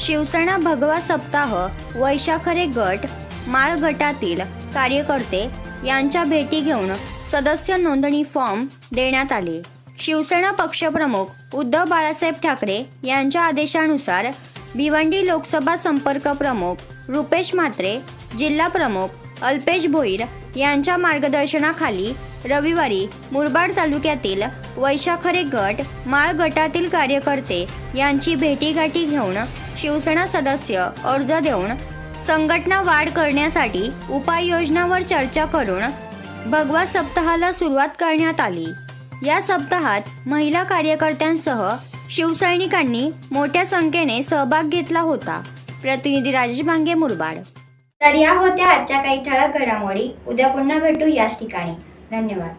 शिवसेना भगवा सप्ताह वैशाखरे गट माळ गटातील कार्यकर्ते यांच्या भेटी घेऊन सदस्य नोंदणी फॉर्म देण्यात आले. शिवसेना पक्षप्रमुख उद्धव बाळासाहेब ठाकरे यांच्या आदेशानुसार भिवंडी लोकसभा संपर्क प्रमुख रुपेश म्हात्रे जिल्हा प्रमुख अल्पेश भोईर यांच्या मार्गदर्शनाखाली रविवारी मुरबाड तालुक्यातील वैशाखरे गट माळ गटातील कार्यकर्ते यांची भेटीगाठी घेऊन शिवसेना सदस्य अर्ज देऊन संघटना वाढ करण्यासाठी उपाययोजनावर चर्चा करून भगवा सप्ताहाला सुरुवात करण्यात आली. या सप्ताहात महिला कार्यकर्त्यांसह शिवसैनिकांनी मोठ्या संख्येने सहभाग घेतला होता. प्रतिनिधी राजेश भांगे मुरबाड. तर या होत्या आजच्या काही ठळक घडामोडी. उद्या पुन्हा भेटू याच ठिकाणी. धन्यवाद.